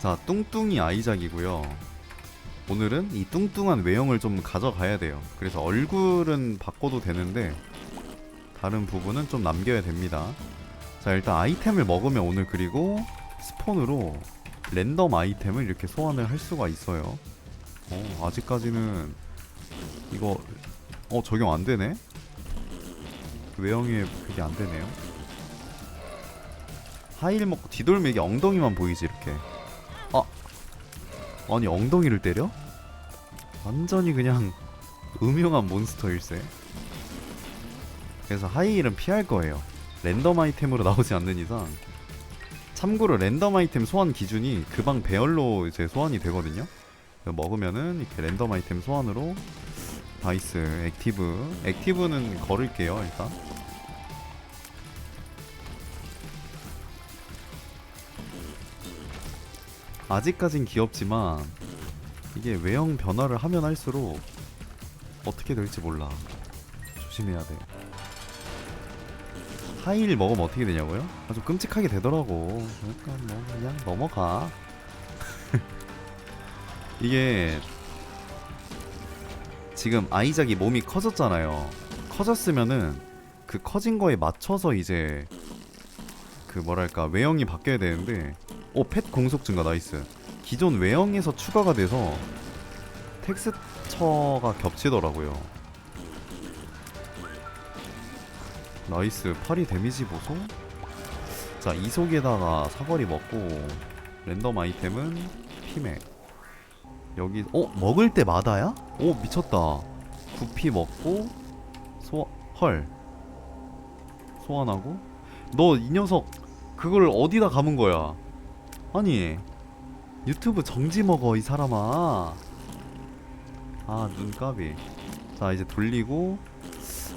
자, 뚱뚱이 아이작이고요. 오늘은 이 뚱뚱한 외형을 좀 가져가야 돼요. 그래서 얼굴은 바꿔도 되는데 다른 부분은 좀 남겨야 됩니다. 자, 일단 아이템을 먹으면 오늘 그리고 스폰으로 랜덤 아이템을 이렇게 소환을 할 수가 있어요. 어, 아직까지는 이거 어 적용 안 되네. 외형에 그게 안 되네요. 하이를 먹고 뒤돌매기 엉덩이만 보이지 이렇게. 아 아니 엉덩이를 때려? 완전히 그냥 음흉한 몬스터일세. 그래서 하이힐은 피할 거예요. 랜덤 아이템으로 나오지 않는 이상. 참고로 랜덤 아이템 소환 기준이 그 방 배열로 이제 소환이 되거든요. 먹으면은 이렇게 랜덤 아이템 소환으로 다이스, 액티브. 액티브는 걸을게요, 일단. 아직까진 귀엽지만 이게 외형 변화를 하면 할수록 어떻게 될지 몰라. 조심해야 돼. 하이를 먹으면 어떻게 되냐고요? 아주 끔찍하게 되더라고. 그러니까 뭐 그냥 넘어가. 이게 지금 아이작이 몸이 커졌잖아요. 커졌으면은 그 커진 거에 맞춰서 이제 그 뭐랄까 외형이 바뀌어야 되는데 오, 펫 공속 증가 나이스. 기존 외형에서 추가가 돼서 텍스처가 겹치더라고요. 나이스. 파리 데미지 보소. 자, 이속에다가 사거리 먹고 랜덤 아이템은 피맥. 여기 어, 먹을 때마다야? 오, 미쳤다. 구피 먹고 소 헐. 소환하고 너 이 녀석 그걸 어디다 감은 거야? 아니 유튜브 정지 먹어 이 사람아. 아 눈까비 자 이제 돌리고.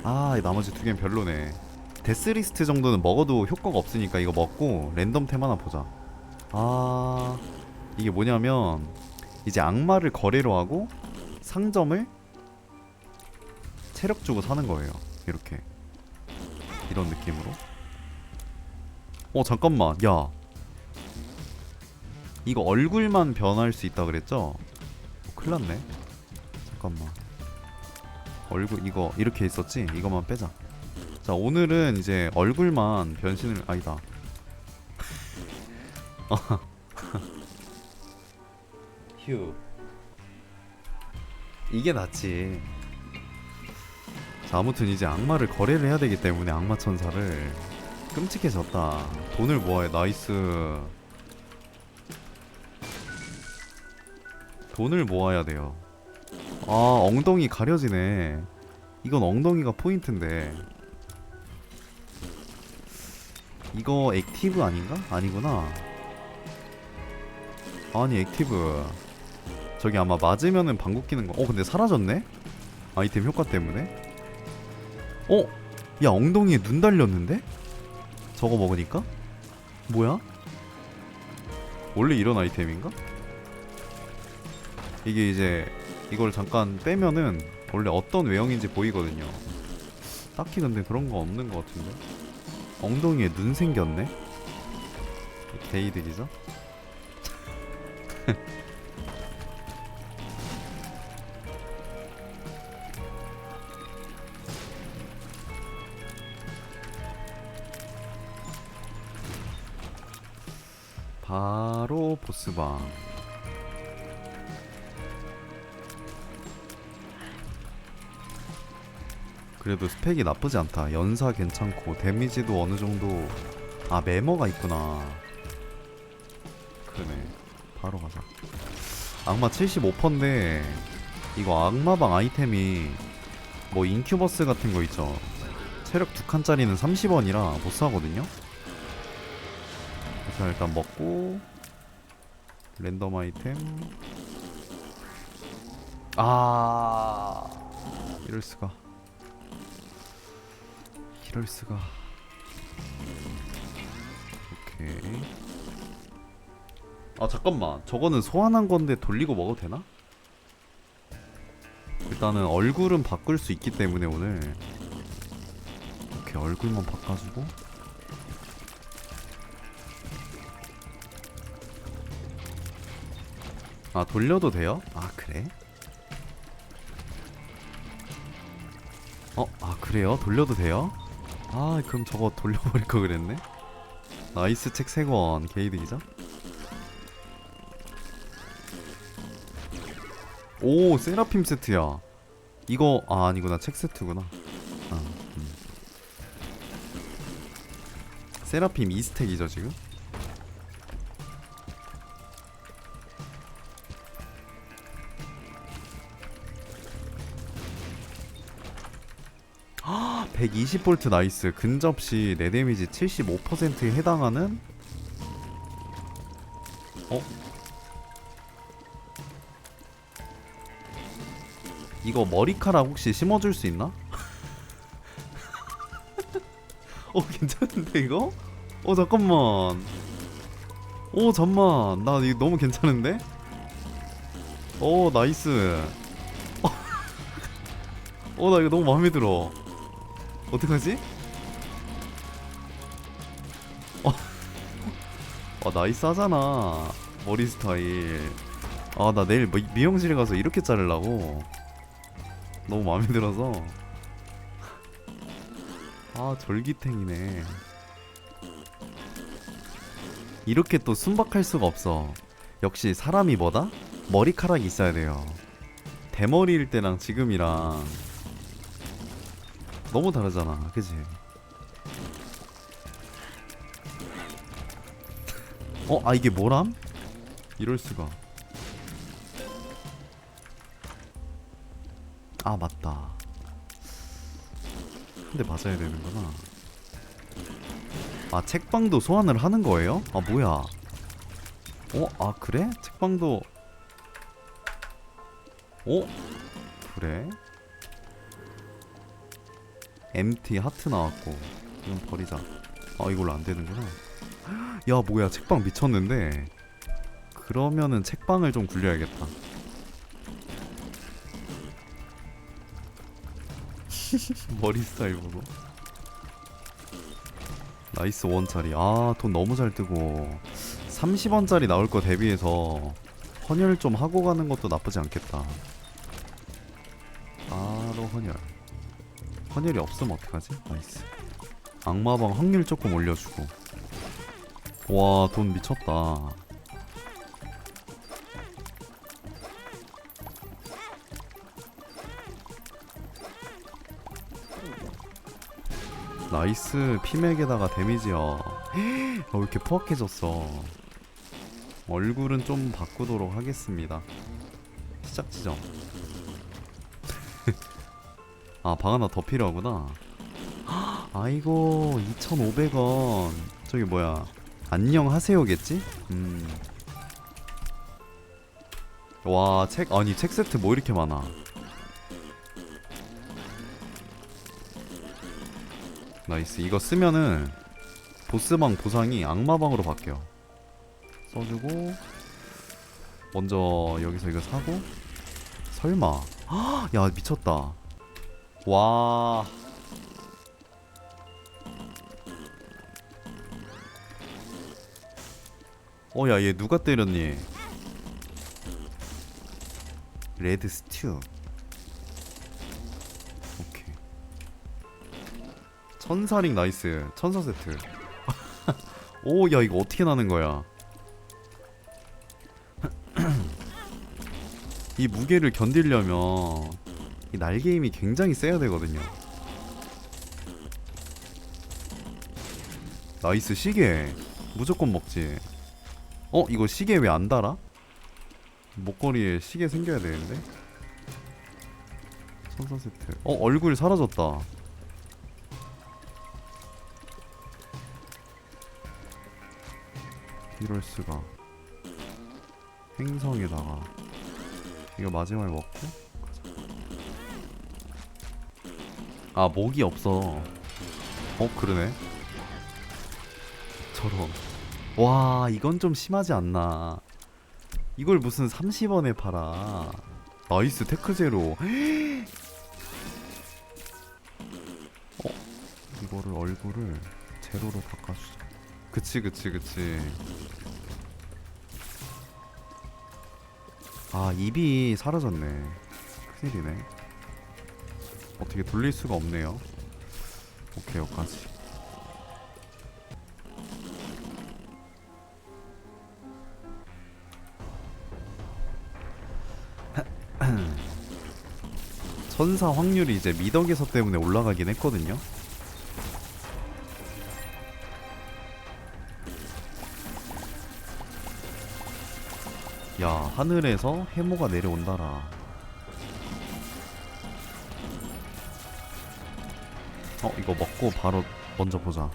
아 나머지 두 개는 별로네. 데스리스트 정도는 먹어도 효과가 없으니까 이거 먹고 랜덤 템 하나 보자. 아 이게 뭐냐면 이제 악마를 거래로 하고 상점을 체력 주고 사는 거예요. 이렇게. 이런 느낌으로. 어 잠깐만. 야 이거 얼굴만 변할 수 있다 그랬죠? 어, 큰일 났네. 잠깐만. 얼굴 이거 이렇게 있었지? 이거만 빼자. 자 오늘은 이제 얼굴만 변신을 아니다. 휴. 이게 낫지. 자 아무튼 이제 악마를 거래를 해야 되기 때문에 악마 천사를 끔찍해졌다. 돈을 모아야 나이스 돈을 모아야 돼요. 아, 엉덩이 가려지네. 이건 엉덩이가 포인트인데. 이거 액티브 아닌가? 아니구나. 아니, 액티브. 저기 아마 맞으면은 방구 끼는 거. 어, 근데 사라졌네? 아이템 효과 때문에. 어? 야, 엉덩이에 눈 달렸는데? 저거 먹으니까? 뭐야? 원래 이런 아이템인가? 이게 이제 이걸 잠깐 빼면은 원래 어떤 외형인지 보이거든요. 딱히 근데 그런 거 없는 것 같은데. 엉덩이에 눈 생겼네. 게이득이죠? 바로 보스방. 그래도 스펙이 나쁘지 않다. 연사 괜찮고 데미지도 어느 정도 아 메머가 있구나. 그러네. 바로 가자. 악마 75%인데 이거 악마방 아이템이 뭐 인큐버스 같은 거 있죠. 체력 두 칸짜리는 30원이라 못 사거든요. 그래서 일단 먹고 랜덤 아이템 아 이럴 수가. 이럴 수가. 오케이. 아 잠깐만. 저거는 소환한 건데 돌리고 먹어도 되나? 일단은 얼굴은 바꿀 수 있기 때문에 오늘 이렇게 얼굴만 바꿔주고 아 돌려도 돼요? 아 그래? 어? 아 그래요? 돌려도 돼요? 아 그럼 저거 돌려버릴 거 그랬네 나이스 책 3권 게이득이죠? 오 세라핌 세트야 이거 아 아니구나 책 세트구나 아, 음. 세라핌 2스택이죠 지금? 120V 나이스 근접시 내 데미지 75%에 해당하는 어? 이거 머리카락 혹시 심어줄 수 있나? 어 괜찮은데 이거? 어 잠깐만 오 잠만 나 이거 너무 괜찮은데? 오 나이스 어나 이거 너무 마음에 들어 어떡하지? 어, 어 나이스 하잖아. 머리 스타일. 아 나 내일 미, 미용실에 가서 이렇게 자르려고. 너무 마음에 들어서. 아 절기탱이네. 이렇게 또 순박할 수가 없어. 역시 사람이 뭐다? 머리카락이 있어야 돼요. 대머리일 때랑 지금이랑 너무 다르잖아 그지? 어? 아 이게 뭐람? 이럴 수가 아 맞다 근데 맞아야 되는구나 아 책방도 소환을 하는 거예요? 아 뭐야 어? 아 그래? 책방도 어? 그래? MT 하트 나왔고 이건 버리자. 아 이걸로 안 되는구나. 야 뭐야 책방 미쳤는데. 그러면은 책방을 좀 굴려야겠다. 머리 스타일 보고. 나이스 원짜리. 아 돈 너무 잘 뜨고. 30원짜리 나올 거 대비해서 헌혈 좀 하고 가는 것도 나쁘지 않겠다. 바로 헌혈 헌혈이 없으면 어떡하지? 나이스. 악마방 확률 조금 올려주고. 와 돈 미쳤다. 나이스. 피맥에다가 데미지야. 어, 왜 이렇게 포악해졌어? 얼굴은 좀 바꾸도록 하겠습니다. 시작 지점 아 방 하나 더 필요하구나. 아이고 2,500원. 저기 뭐야? 안녕하세요겠지? 음. 음와 책 아니 책 세트 뭐 이렇게 많아? 나이스. 이거 쓰면은 보스방 보상이 악마방으로 바뀌어. 써주고 먼저 여기서 이거 사고 설마. 헉, 야 미쳤다 와 어, 야, 얘 누가 때렸니? 레드 스튜. 오케이. 천사링 나이스. 천사 세트. 오, 야, 이거 어떻게 나는 거야? 이 무게를 견디려면 이 날개 힘이 굉장히 세야 되거든요. 나이스 시계. 무조건 먹지. 어 이거 시계 왜 안 달아? 목걸이에 시계 생겨야 되는데 천사 세트 어 얼굴 사라졌다 이럴 수가 행성에다가 이거 마지막에 먹고 아 목이 없어. 어 그러네. 저런. 와 이건 좀 심하지 않나. 이걸 무슨 30원에 팔아. 나이스 테크 제로. 어 이거를 얼굴을 제로로 바꿔주자. 그치 그치 그치. 아 입이 사라졌네. 큰일이네 어떻게 돌릴 수가 없네요. 오케이 여기까지. 천사 확률이 이제 미덕에서 때문에 올라가긴 했거든요. 야 하늘에서 해모가 내려온다라 이거 먹고 바로 먼저 보자.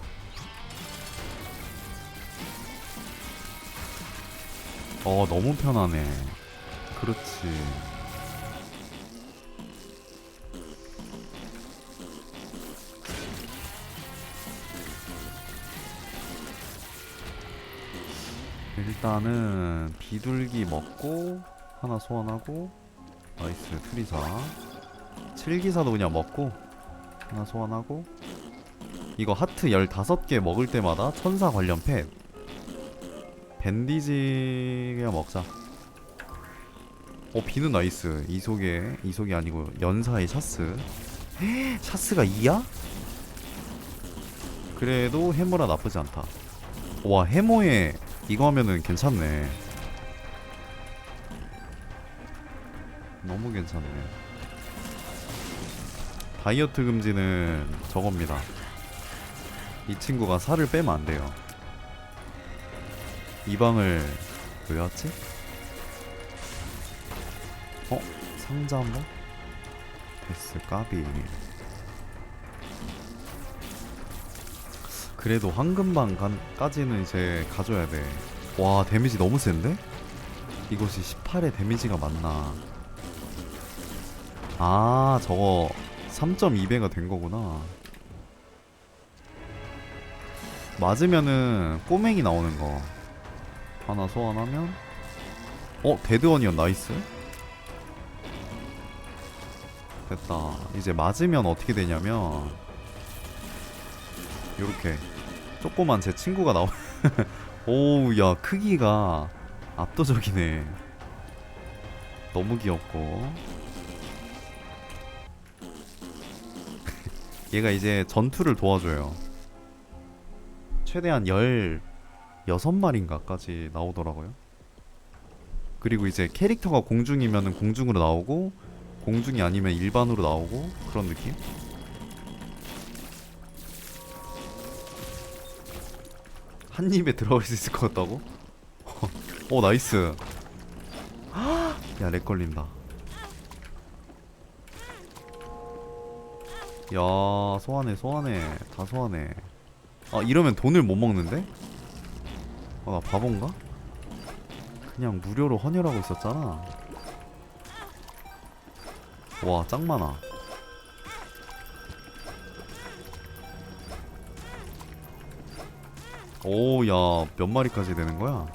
어 너무 편하네. 그렇지. 일단은 비둘기 먹고 하나 소환하고 나이스 트리사. 7기사도 그냥 먹고 하나 소환하고 이거 하트 15개 먹을 때마다 천사 관련 펫 밴디지 그냥 먹자. 어 비는 나이스. 이속에 이속이 아니고 연사의 샤스. 샤스가 2야? 그래도 해모라 나쁘지 않다. 와 해모에 이거 하면은 괜찮네. 너무 괜찮네 다이어트 금지는 저겁니다 이 친구가 살을 빼면 안 돼요 이 방을 왜 왔지? 어? 상자 한번? 데스 까비 그래도 황금방까지는 이제 가져야 돼. 와 데미지 너무 센데? 이것이 18의 데미지가 맞나? 아 저거 3.2배가 된 거구나. 맞으면은 꼬맹이 나오는 거. 하나 소환하면? 어 데드원이언 나이스. 됐다. 이제 맞으면 어떻게 되냐면 요렇게 조그만 제 친구가 나오 오우 야 크기가 압도적이네. 너무 귀엽고 얘가 이제 전투를 도와줘요. 최대한 16마리인가까지 나오더라고요. 그리고 이제 캐릭터가 공중이면은 공중으로 나오고 공중이 아니면 일반으로 나오고 그런 느낌? 한 입에 들어갈 수 있을 것 같다고? 어 나이스. 야 렉 걸린다 야 소환해 소환해 다 소환해 아 이러면 돈을 못 먹는데? 아나 바본가? 그냥 무료로 헌혈하고 있었잖아 와 짱 많아 오야 몇 마리까지 되는 거야?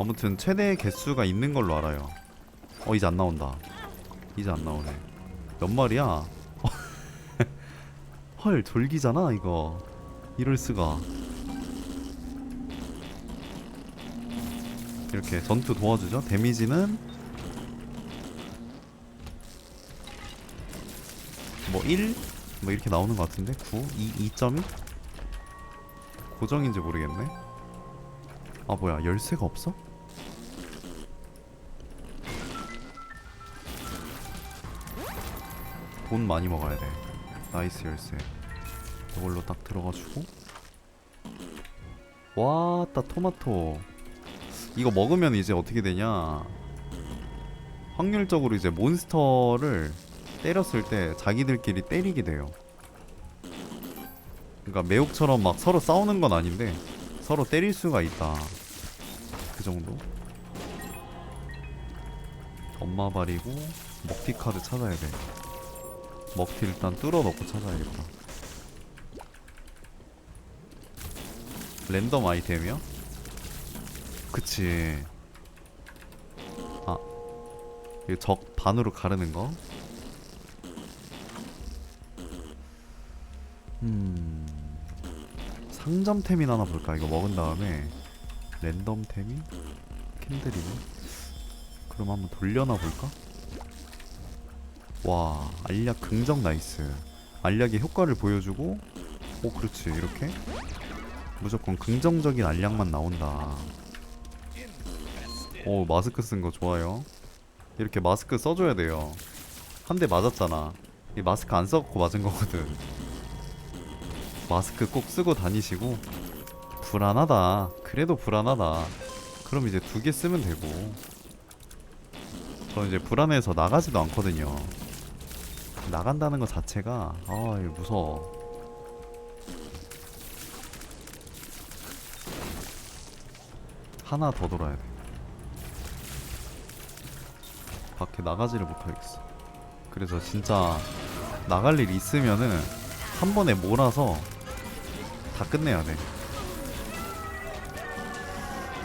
아무튼 최대 개수가 있는 걸로 알아요 어 이제 안 나온다 이제 안 나오네 몇 마리야? 헐 졸기잖아 이거 이럴 수가 이렇게 전투 도와주죠 데미지는 뭐 1? 뭐 이렇게 나오는 것 같은데 9? 2? 2.1? 고정인지 모르겠네 아 뭐야 열쇠가 없어? 돈 많이 먹어야 돼 나이스 열쇠. 이걸로 딱 들어가지고. 와따 토마토. 이거 먹으면 이제 어떻게 되냐? 확률적으로 이제 몬스터를 때렸을 때 자기들끼리 때리게 돼요. 그러니까 매혹처럼 막 서로 싸우는 건 아닌데 서로 때릴 수가 있다. 그 정도? 엄마 발이고 먹튀 카드 찾아야 돼 먹튀 일단 뚫어 넣고 찾아야겠다. 랜덤 아이템이요? 그치. 아. 이거 적 반으로 가르는 거? 음. 상점템이나 하나 볼까? 이거 먹은 다음에 랜덤템이? 캔들이네? 그럼 한번 돌려나 볼까? 와 알약 긍정 나이스. 알약의 효과를 보여주고 오 그렇지 이렇게? 무조건 긍정적인 알약만 나온다. 오 마스크 쓴 거 좋아요. 이렇게 마스크 써줘야 돼요. 한 대 맞았잖아. 이 마스크 안 써갖고 맞은 거거든. 마스크 꼭 쓰고 다니시고. 불안하다. 그래도 불안하다. 그럼 이제 두 개 쓰면 되고. 저는 이제 불안해서 나가지도 않거든요 나간다는 것 자체가 아 이거 무서워 하나 더 돌아야 돼 밖에 나가지를 못하겠어 그래서 진짜 나갈 일 있으면은 한 번에 몰아서 다 끝내야 돼.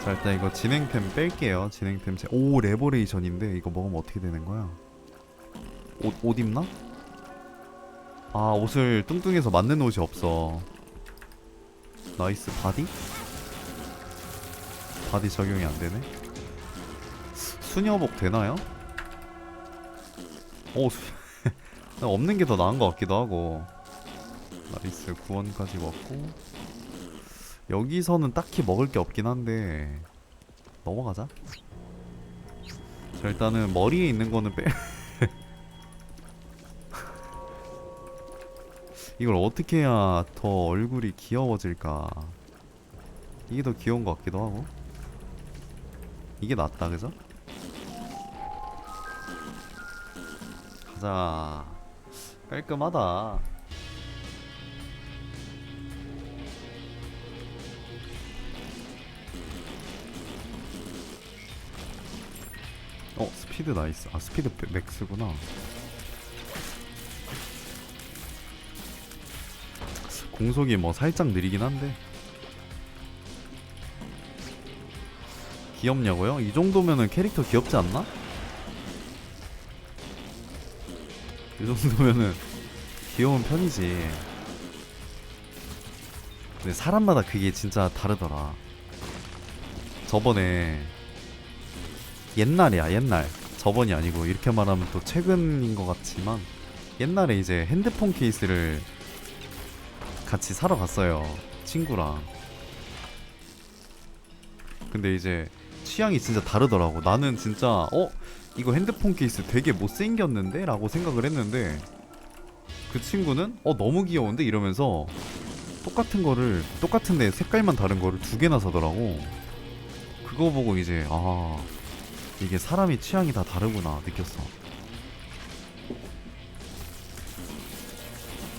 자 일단 이거 진행템 뺄게요. 진행템 제... 오 레버레이션인데 이거 먹으면 어떻게 되는 거야? 옷, 옷 입나? 아 옷을 뚱뚱해서 맞는 옷이 없어. 나이스 바디? 바디 적용이 안 되네. 수- 수녀복 되나요? 오 수... 없는 게 더 나은 것 같기도 하고 나이스 구원까지 먹고 여기서는 딱히 먹을 게 없긴 한데 넘어가자 자 일단은 머리에 있는 거는 빼 이걸 어떻게 해야 더 얼굴이 귀여워질까 이게 더 귀여운 것 같기도 하고 이게 낫다 그죠? 가자 깔끔하다. 어 스피드 나이스. 아 스피드 베- 맥스구나. 공속이 뭐 살짝 느리긴 한데 귀엽냐고요? 이 정도면은 캐릭터 귀엽지 않나? 이 정도면은 귀여운 편이지. 근데 사람마다 그게 진짜 다르더라. 저번에 옛날이야 옛날. 저번이 아니고 이렇게 말하면 또 최근인 것 같지만 옛날에 이제 핸드폰 케이스를 같이 사러 갔어요. 친구랑. 근데 이제 취향이 진짜 다르더라고. 나는 진짜 어 이거 핸드폰 케이스 되게 못생겼는데? 라고 생각을 했는데 그 친구는 어 너무 귀여운데? 이러면서 똑같은 거를 똑같은데 색깔만 다른 거를 두 개나 사더라고 그거 보고 이제 아 이게 사람이 취향이 다 다르구나 느꼈어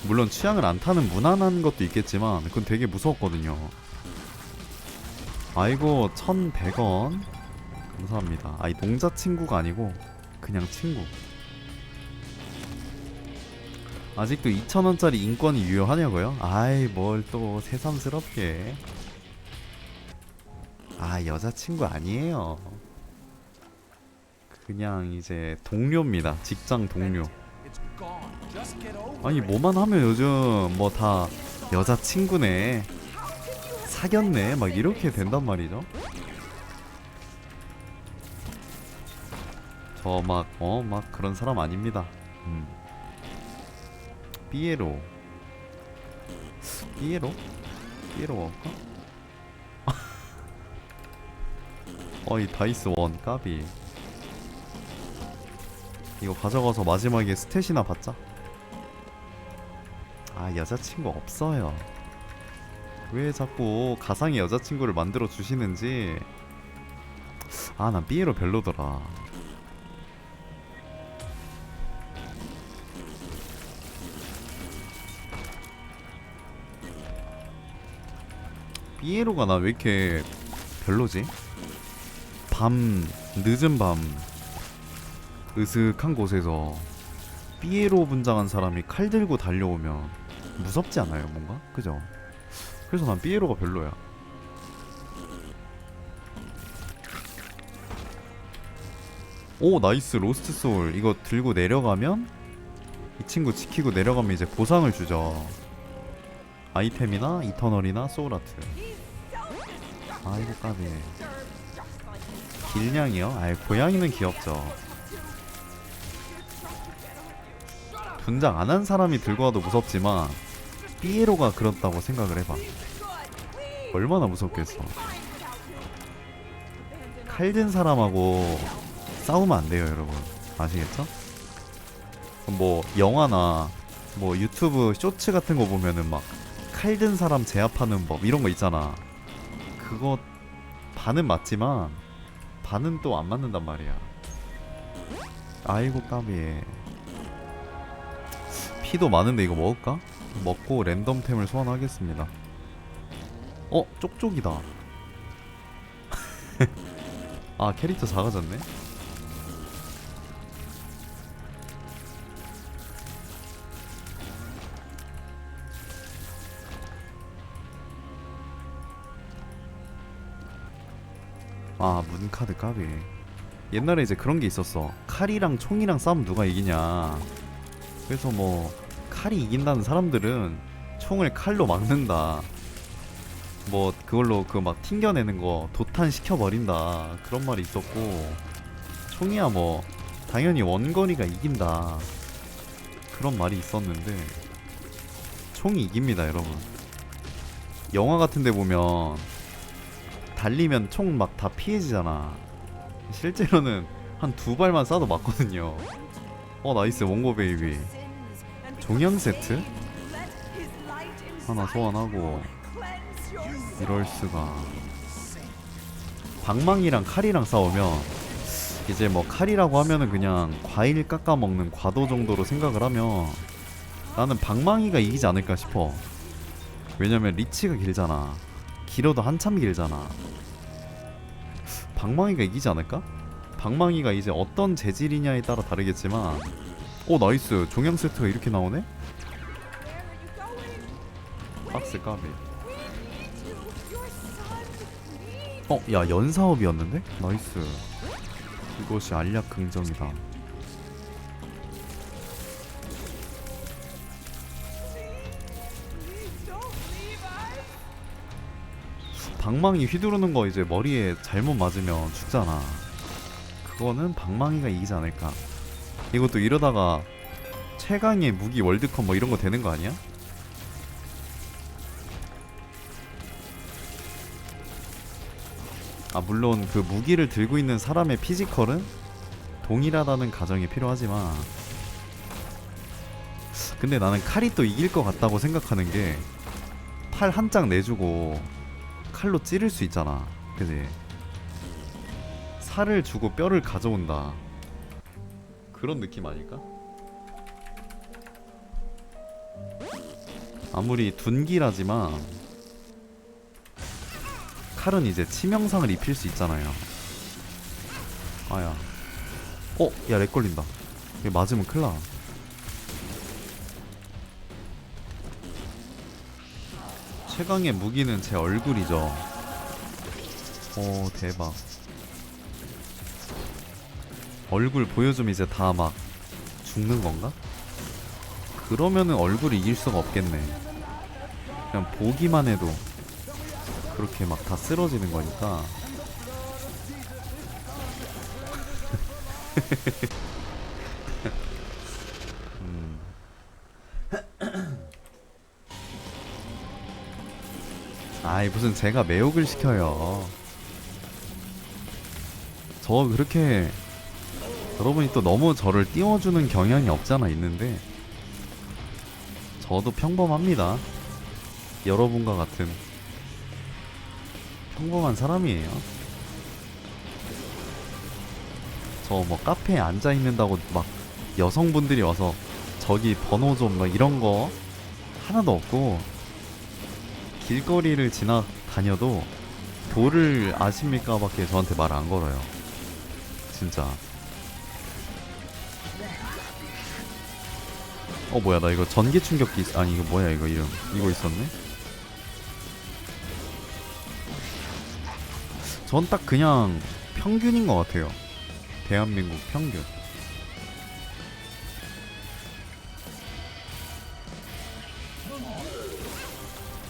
물론 취향을 안 타는 무난한 것도 있겠지만 그건 되게 무서웠거든요 아이고 1100원 감사합니다. 아이 농자 친구가 아니고 그냥 친구. 아직도 2,000원짜리 인권이 유효하냐고요? 아이 뭘 또 새삼스럽게. 아 여자친구 아니에요. 그냥 이제 동료입니다. 직장 동료. 아니 뭐만 하면 요즘 뭐 다 여자친구네. 사귀었네. 막 이렇게 된단 말이죠. 저 막 어 막 그런 사람 아닙니다. 음. 삐에로 삐에로 삐에로 먹을까? 어이 다이스 원 까비 이거 가져가서 마지막에 스탯이나 받자. 아 여자친구 없어요. 왜 자꾸 가상의 여자친구를 만들어 주시는지. 아 난 삐에로 별로더라. 삐에로가 나 왜 이렇게 별로지? 밤 늦은 밤 으슥한 곳에서 삐에로 분장한 사람이 칼 들고 달려오면 무섭지 않아요 뭔가? 그죠? 그래서 난 삐에로가 별로야. 오 나이스. 로스트 소울. 이거 들고 내려가면 이 친구 지키고 내려가면 이제 보상을 주죠. 아이템이나 이터널이나 소울아트. 아이고 까비 길냥이요? 아이 고양이는 귀엽죠 분장 안 한 사람이 들고 와도 무섭지만 삐에로가 그렇다고 생각을 해봐. 얼마나 무섭겠어. 칼 든 사람하고 싸우면 안 돼요 여러분. 아시겠죠? 뭐 영화나 뭐 유튜브 쇼츠 같은 거 보면은 막 칼 든 사람 제압하는 법 이런 거 있잖아. 그거 반은 맞지만 반은 또 안 맞는단 말이야. 아이고 까비 피도 많은데 이거 먹을까? 먹고 랜덤템을 소환하겠습니다. 어? 쪽쪽이다. 아 캐릭터 작아졌네? 아 문카드 까비. 옛날에 이제 그런 게 있었어. 칼이랑 총이랑 싸우면 누가 이기냐. 그래서 뭐 칼이 이긴다는 사람들은 총을 칼로 막는다. 뭐 그걸로 그 막 튕겨내는 거 도탄 시켜버린다. 그런 말이 있었고 총이야 뭐 당연히 원거리가 이긴다. 그런 말이 있었는데 총이 이깁니다 여러분. 영화 같은 데 보면 달리면 총 막 다 피해지잖아. 실제로는 한 두 발만 쏴도 맞거든요. 어 나이스 원고 베이비 종양 세트? 하나 소환하고 이럴 수가 방망이랑 칼이랑 싸우면 이제 뭐 칼이라고 하면은 그냥 과일 깎아 먹는 과도 정도로 생각을 하면 나는 방망이가 이기지 않을까 싶어 왜냐면 리치가 길잖아 길어도 한참 길잖아 방망이가 이기지 않을까? 방망이가 이제 어떤 재질이냐에 따라 다르겠지만 오 나이스 종양 세트가 이렇게 나오네? 박스 까비 어? 야 연사업이었는데? 나이스 이것이 알약 긍정이다 방망이 휘두르는 거 이제 머리에 잘못 맞으면 죽잖아 그거는 방망이가 이기지 않을까 이것도 이러다가 최강의 무기 월드컵 뭐 이런 거 되는 거 아니야? 아 물론 그 무기를 들고 있는 사람의 피지컬은 동일하다는 가정이 필요하지만 근데 나는 칼이 또 이길 것 같다고 생각하는 게 팔 한 장 내주고 칼로 찌를 수 있잖아. 그지? 살을 주고 뼈를 가져온다 그런 느낌 아닐까? 아무리 둔기라지만 칼은 이제 치명상을 입힐 수 있잖아요. 아야. 어, 야, 렉 걸린다. 이거 맞으면 나. 최강의 무기는 제 얼굴이죠. 오, 대박. 얼굴 보여주면 이제 다 막 죽는 건가? 그러면은 얼굴이 이길 수가 없겠네. 그냥 보기만 해도 그렇게 막 다 쓰러지는 거니까. 음. 아이 무슨 제가 매혹을 시켜요. 저 그렇게 여러분이 또 너무 저를 띄워주는 경향이 없잖아 있는데 저도 평범합니다. 여러분과 같은 평범한 사람이에요. 저 뭐 카페에 앉아 있는다고 막 여성분들이 와서 저기 번호 좀 막 이런 거 하나도 없고 길거리를 지나다녀도 도를 아십니까 밖에 저한테 말 안 걸어요. 진짜. 어 뭐야 나 이거 전기 충격기 아니 이거 뭐야 이거 이름. 이거 있었네? 전 딱 그냥 평균인 것 같아요. 대한민국 평균.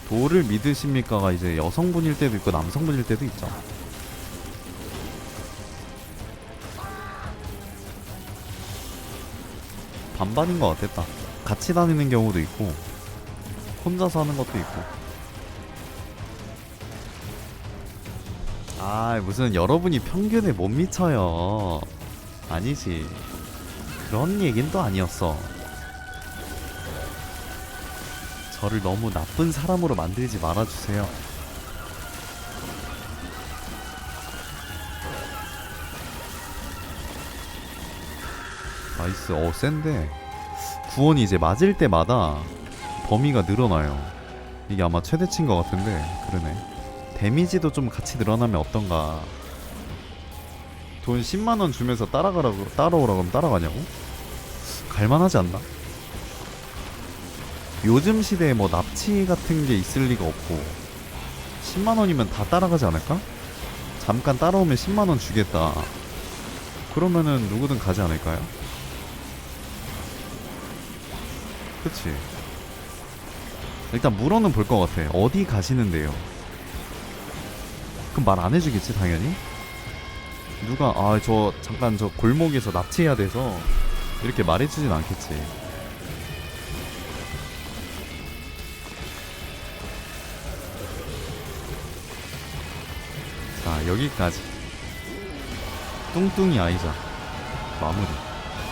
도를 믿으십니까가 이제 여성분일 때도 있고 남성분일 때도 있죠. 반반인 것 같았다 같이 다니는 경우도 있고 혼자서 하는 것도 있고. 아 무슨 여러분이 평균에 못 미쳐요. 아니지. 그런 얘긴 또 아니었어. 저를 너무 나쁜 사람으로 만들지 말아주세요. 나이스, 어, 센데. 구원이 이제 맞을 때마다 범위가 늘어나요. 이게 아마 최대치인 것 같은데, 그러네. 데미지도 좀 같이 늘어나면 어떤가. 돈 10만 원 주면서 따라가라고, 따라오라고 하면 따라가냐고? 갈만하지 않나? 요즘 시대에 뭐 납치 같은 게 있을 리가 없고 10만 원이면 다 따라가지 않을까? 잠깐 따라오면 10만 원 주겠다. 그러면은 누구든 가지 않을까요? 그치? 일단 물어는 볼 것 같아. 어디 가시는데요? 그럼 말 안 해주겠지 당연히? 누가 아 저 잠깐 저 골목에서 납치해야 돼서 이렇게 말해주진 않겠지. 자 여기까지 뚱뚱이 아이자 마무리